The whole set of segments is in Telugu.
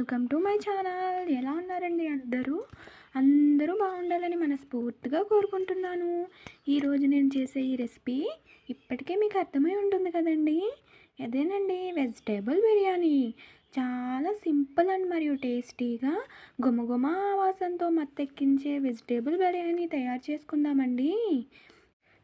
Welcome to my channel. ఎలా ఉన్నారండి అందరూ? అందరూ బాగుండాలని మనస్ఫూర్తిగా కోరుకుంటున్నాను. ఈరోజు నేను చేసే ఈ రెసిపీ ఇప్పటికే మీకు అర్థమై ఉంటుంది కదండి? అదేనండి వెజిటేబుల్ బిర్యానీ. చాలా సింపుల్ అండ్ మరియు టేస్టీగా గుమగుమ వాసనతో మత్తెక్కించే వెజిటేబుల్ బిర్యానీ తయారు చేసుకుందామండి.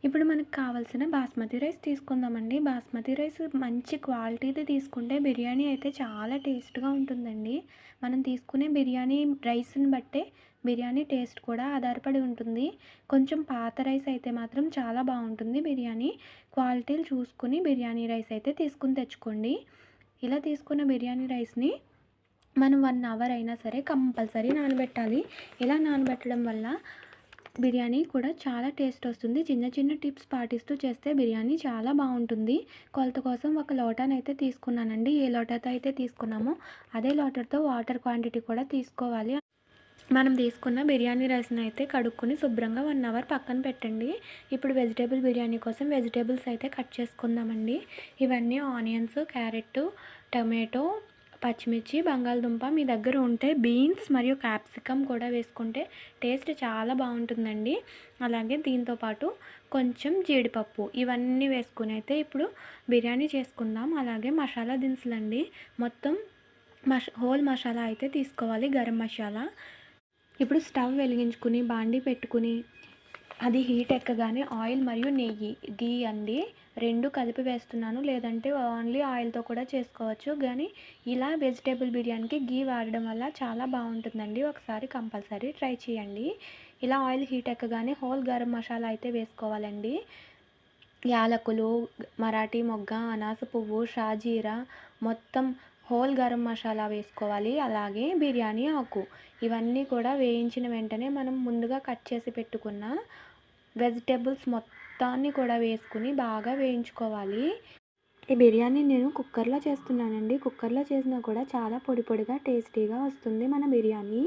ఇప్పుడు మనకు కావాల్సిన బాస్మతి రైస్ తీసుకుందామండి. బాస్మతి రైస్ మంచి క్వాలిటీది తీసుకుంటే బిర్యానీ అయితే చాలా టేస్ట్గా ఉంటుందండి. మనం తీసుకునే బిర్యానీ రైస్ని బట్టే బిర్యానీ టేస్ట్ కూడా ఆధారపడి ఉంటుంది. కొంచెం పాత రైస్ అయితే మాత్రం చాలా బాగుంటుంది బిర్యానీ. క్వాలిటీలు చూసుకుని బిర్యానీ రైస్ అయితే తీసుకుని తెచ్చుకోండి. ఇలా తీసుకున్న బిర్యానీ రైస్ని మనం వన్ అవర్ అయినా సరే కంపల్సరీ నానబెట్టాలి. ఇలా నానబెట్టడం వల్ల బిర్యానీ కూడా చాలా టేస్ట్ వస్తుంది. చిన్న చిన్న టిప్స్ పాటిస్తూ చేస్తే బిర్యానీ చాలా బాగుంటుంది. కొలత కోసం ఒక లోటానైతే తీసుకున్నానండి. ఏ లోటాతో అయితే తీసుకున్నామో అదే లోటర్తో వాటర్ క్వాంటిటీ కూడా తీసుకోవాలి. మనం తీసుకున్న బిర్యానీ రైస్ని అయితే కడుక్కుని శుభ్రంగా వన్ అవర్ పక్కన పెట్టండి. ఇప్పుడు వెజిటేబుల్ బిర్యానీ కోసం వెజిటేబుల్స్ అయితే కట్ చేసుకుందామండి. ఇవన్నీ ఆనియన్స్ క్యారెట్ టమాటో పచ్చిమిర్చి బంగాళదుంప మీ దగ్గర ఉంటే బీన్స్ మరియు క్యాప్సికమ్ కూడా వేసుకుంటే టేస్ట్ చాలా బాగుంటుందండి. అలాగే దీంతోపాటు కొంచెం జీడిపప్పు ఇవన్నీ వేసుకుని అయితే ఇప్పుడు బిర్యానీ చేసుకుందాం. అలాగే మసాలా దినుసులండి. మొత్తం మష హోల్ మసాలా అయితే తీసుకోవాలి గరం మసాలా. ఇప్పుడు స్టవ్ వెలిగించుకుని బాండీ పెట్టుకుని అది హీట్ ఎక్కగానే ఆయిల్ మరియు నెయ్యి గీ అండి. రెండు కలిపి వేస్తున్నాను. లేదంటే ఓన్లీ ఆయిల్తో కూడా చేసుకోవచ్చు. కానీ ఇలా వెజిటేబుల్ బిర్యానీకి గీ వాడడం వల్ల చాలా బాగుంటుందండి. ఒకసారి కంపల్సరీ ట్రై చేయండి. ఇలా ఆయిల్ హీట్ ఎక్కగానే హోల్ గరం మసాలా అయితే వేసుకోవాలండి. యాలకులు మరాఠీ మొగ్గ అనాస పువ్వు షాజీరా మొత్తం హోల్ గరం మసాలా వేసుకోవాలి అలాగే బిర్యానీ ఆకు. ఇవన్నీ కూడా వేయించిన వెంటనే మనం ముందుగా కట్ చేసి పెట్టుకున్న వెజిటేబుల్స్ మొత్తాన్ని కూడా వేసుకుని బాగా వేయించుకోవాలి. ఈ బిర్యానీ నేను కుక్కర్లో చేస్తున్నానండి. కుక్కర్లో చేసినా కూడా చాలా పొడి పొడిగా టేస్టీగా వస్తుంది మన బిర్యానీ.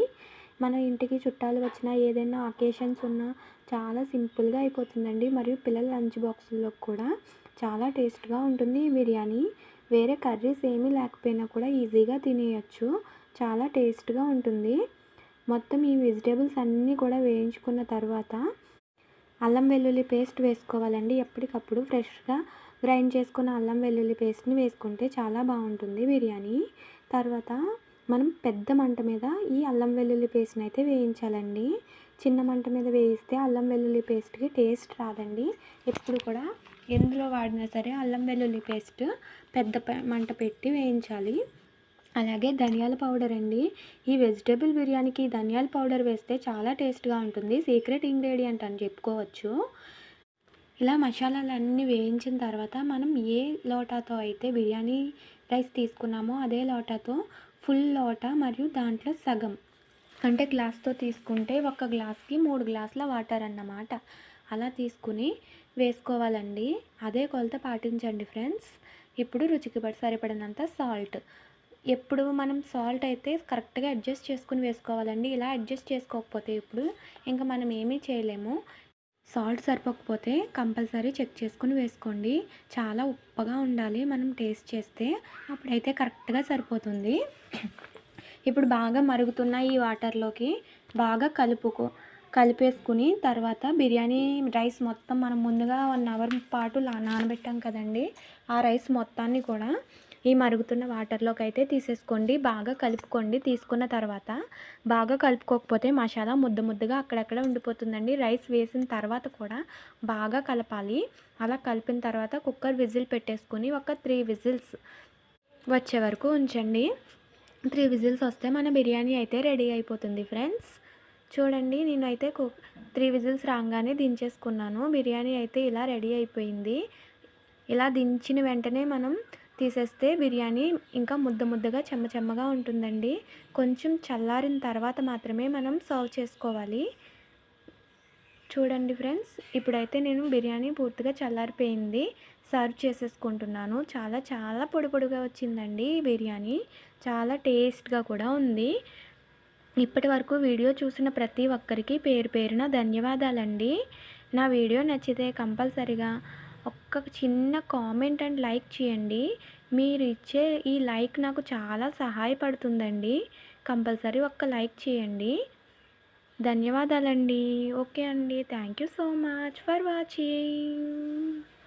మన ఇంటికి చుట్టాలు వచ్చినా ఏదైనా అకేషన్స్ ఉన్నా చాలా సింపుల్గా అయిపోతుందండి. మరియు పిల్లల లంచ్ బాక్సుల్లో కూడా చాలా టేస్ట్గా ఉంటుంది ఈ బిర్యానీ. వేరే కర్రీస్ ఏమీ లేకపోయినా కూడా ఈజీగా తినేయచ్చు. చాలా టేస్ట్గా ఉంటుంది. మొత్తం ఈ వెజిటేబుల్స్ అన్నీ కూడా వేయించుకున్న తర్వాత అల్లం వెల్లుల్లి పేస్ట్ వేసుకోవాలండి. ఎప్పటికప్పుడు ఫ్రెష్గా గ్రైండ్ చేసుకున్న అల్లం వెల్లుల్లి పేస్ట్ని వేసుకుంటే చాలా బాగుంటుంది బిర్యానీ. తర్వాత మనం పెద్ద మంట మీద ఈ అల్లం వెల్లుల్లి పేస్ట్ని అయితే వేయించాలండి. చిన్న మంట మీద వేయిస్తే అల్లం వెల్లుల్లి పేస్ట్కి టేస్ట్ రాదండి. ఎప్పుడు కూడా ఎందులో వాడినా సరే అల్లం వెల్లుల్లి పేస్ట్ పెద్ద మంట పెట్టి వేయించాలి. అలాగే ధనియాల పౌడర్ అండి. ఈ వెజిటేబుల్ బిర్యానీకి ధనియాల పౌడర్ వేస్తే చాలా టేస్ట్గా ఉంటుంది. సీక్రెట్ ఇంగ్రీడియంట్ అని చెప్పుకోవచ్చు. ఇలా మసాలాలన్నీ వేయించిన తర్వాత మనం ఏ లోటాతో అయితే బిర్యానీ రైస్ తీసుకున్నామో అదే లోటాతో ఫుల్ లోటా మరియు దాంట్లో సగం అంటే గ్లాస్తో తీసుకుంటే ఒక గ్లాస్కి మూడు గ్లాసుల వాటర్ అన్నమాట. అలా తీసుకుని వేసుకోవాలండి. అదే కొలత పాటించండి ఫ్రెండ్స్. ఇప్పుడు రుచికి పడి సరిపడినంత సాల్ట్. ఎప్పుడు మనం సాల్ట్ అయితే కరెక్ట్గా అడ్జస్ట్ చేసుకుని వేసుకోవాలండి. ఇలా అడ్జస్ట్ చేసుకోకపోతే ఇప్పుడు ఇంకా మనం ఏమీ చేయలేము. సాల్ట్ సరిపోకపోతే కంపల్సరీ చెక్ చేసుకుని వేసుకోండి. చాలా ఉప్పగా ఉండాలి మనం టేస్ట్ చేస్తే. అప్పుడైతే కరెక్ట్గా సరిపోతుంది. ఇప్పుడు బాగా మరుగుతున్న ఈ వాటర్లోకి బాగా కలుపుకో కలిపేసుకుని తర్వాత బిర్యానీ రైస్ మొత్తం మనం ముందుగా వన్ అవర్ పాటు నానబెట్టాం కదండి. ఆ రైస్ మొత్తాన్ని కూడా ఈ మరుగుతున్న వాటర్లోకి అయితే తీసేసుకోండి. బాగా కలుపుకోండి. తీసుకున్న తర్వాత బాగా కలుపుకోకపోతే మసాలా ముద్ద ముద్దగా అక్కడక్కడ ఉండిపోతుందండి. రైస్ వేసిన తర్వాత కూడా బాగా కలపాలి. అలా కలిపిన తర్వాత కుక్కర్ విజిల్ పెట్టేసుకొని ఒక త్రీ విజిల్స్ వచ్చే వరకు ఉంచండి. త్రీ విజిల్స్ వస్తే మన బిర్యానీ అయితే రెడీ అయిపోతుంది ఫ్రెండ్స్. చూడండి నేనైతే కు త్రీ విజిల్స్ రాగానే దించేసుకున్నాను. బిర్యానీ అయితే ఇలా రెడీ అయిపోయింది. ఇలా దించిన వెంటనే మనం తీసేస్తే బిర్యానీ ఇంకా ముద్ద ముద్దగా చెమ్మ చెమ్మగా ఉంటుందండి. కొంచెం చల్లారిన తర్వాత మాత్రమే మనం సర్వ్ చేసుకోవాలి. చూడండి ఫ్రెండ్స్ ఇప్పుడైతే నేను బిర్యానీ పూర్తిగా చల్లారిపోయింది. సర్వ్ చేసేసుకుంటున్నాను. చాలా చాలా పొడి పొడిగా వచ్చిందండి బిర్యానీ. చాలా టేస్ట్గా కూడా ఉంది. ఇప్పటి వరకు వీడియో చూసిన ప్రతి ఒక్కరికి పేరు పేరున ధన్యవాదాలండి. నా వీడియో నచ్చితే కంపల్సరిగా ఒక్క చిన్న కామెంట్ అండ్ లైక్ చేయండి. మీరు ఇచ్చే ఈ లైక్ నాకు చాలా సహాయపడుతుందండి. కంపల్సరీ ఒక్క లైక్ చేయండి. ధన్యవాదాలండి. ఓకే అండి. Thank you so much for watching.